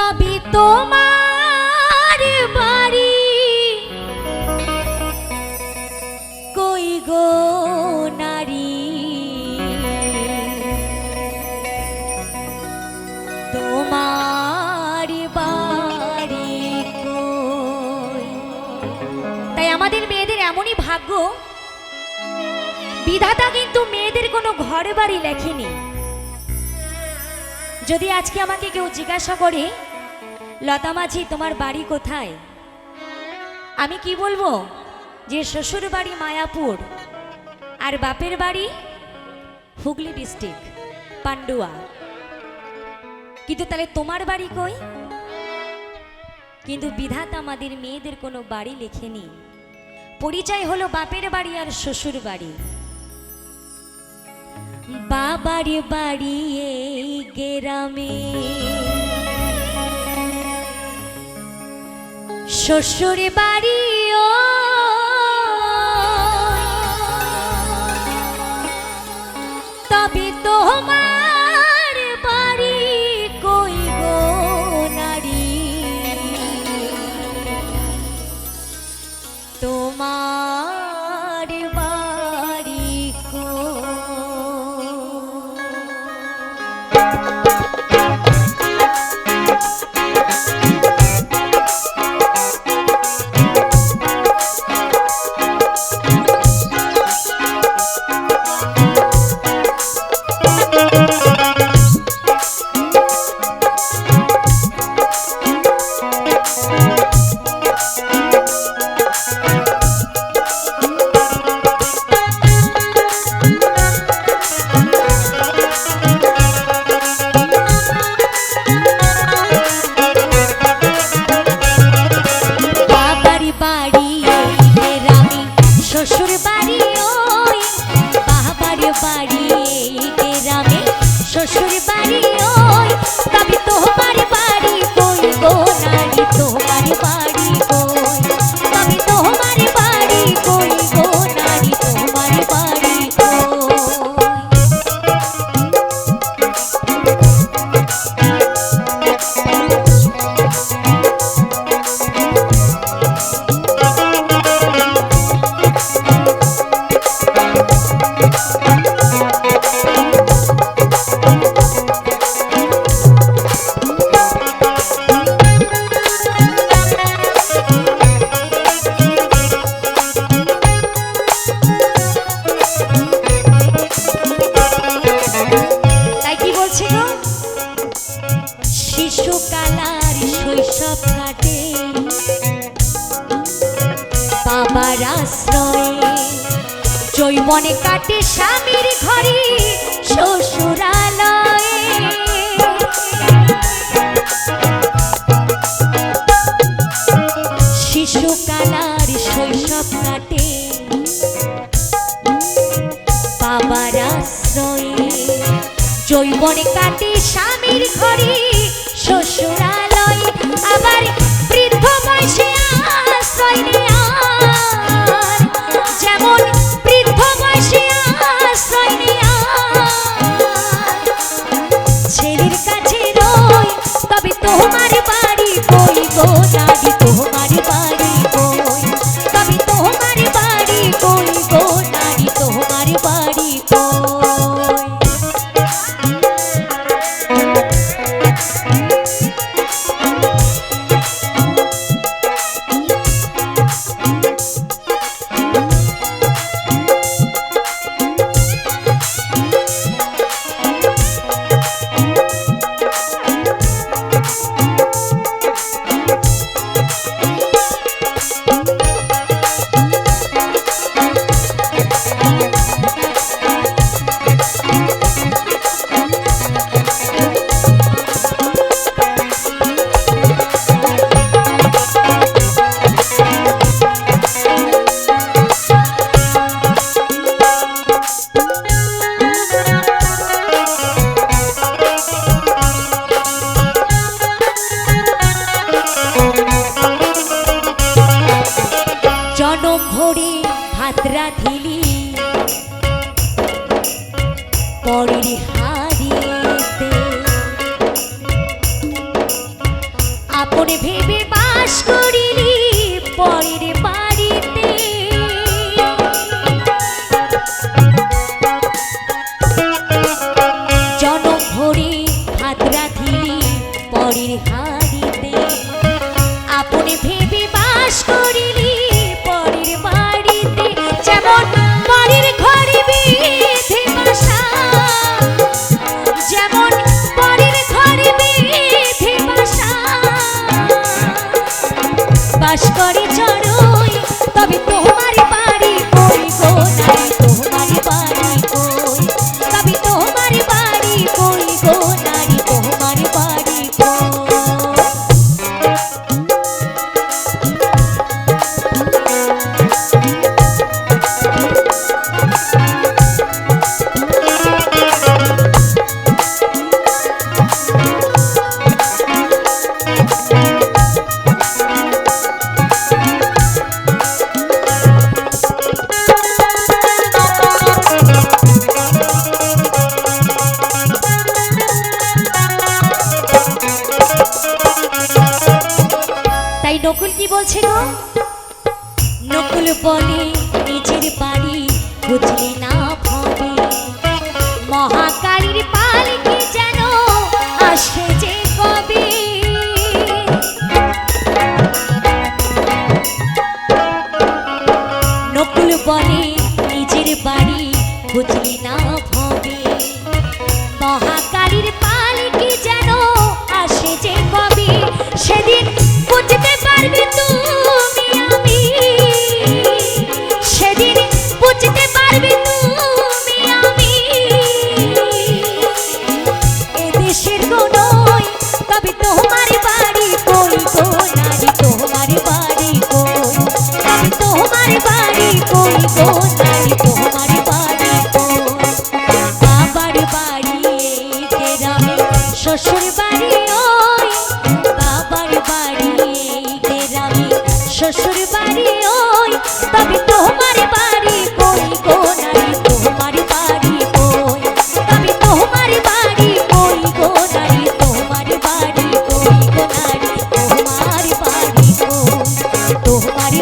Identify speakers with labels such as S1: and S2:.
S1: তবে তোমার বাড়ি। কই গো নারী? তোমার বাড়ি কই? তাই আমাদের মেয়েদের এমনই ভাগ্য। বিধাতা কিন্তু মেয়েদের কোনো ঘর বাড়ি লেখেনি। যদি আজকে আমাকে কেউ জিজ্ঞাসা করে লতা মাঝি, তোমার বাড়ি কোথায়? আমি কি বলব? যে শ্বশুর বাড়ি মায়াপুর, আর বাপের বাড়ি হুগলি ডিস্ট্রিক্ট, পান্ডুয়া। কিন্তু তাহলে তোমার বাড়ি কই? কিন্তু বিধাতা আমাদের মেয়েদের কোনো বাড়ি লেখেনি। পরিচয় হলো বাপের বাড়ি আর শ্বশুর বাড়ি। বাবার বাড়ি এই গেরামে। শ্বশুর বাড়ি শৈশব কাটে বাবার আশ্রয়ে কাটে স্বামীর ঘরে শ্বশুরালয়ে। শিশুকালার শৈশব কাটে বাবার আশ্রয়ে। জৈবনে কাটে স্বামীর ঘরে কই গো রাধে বাস করে চড়ই বলছে না নকুল বলে নিজের বাড়ি বুঝলে না ভবে। মহাকালীর পালকি যেন আসে যে কবে। নকুল বলে নিজের বাড়ি বুঝলি না শ্বশুর বাড়ি ওই, তবে তোমার বাড়ি কই গো নাই? তোমার বাড়ি কই? তবে তোমার বাড়ি কই গো বাড়ি কই গো নাই? তোমার বাড়ি কই? তোমার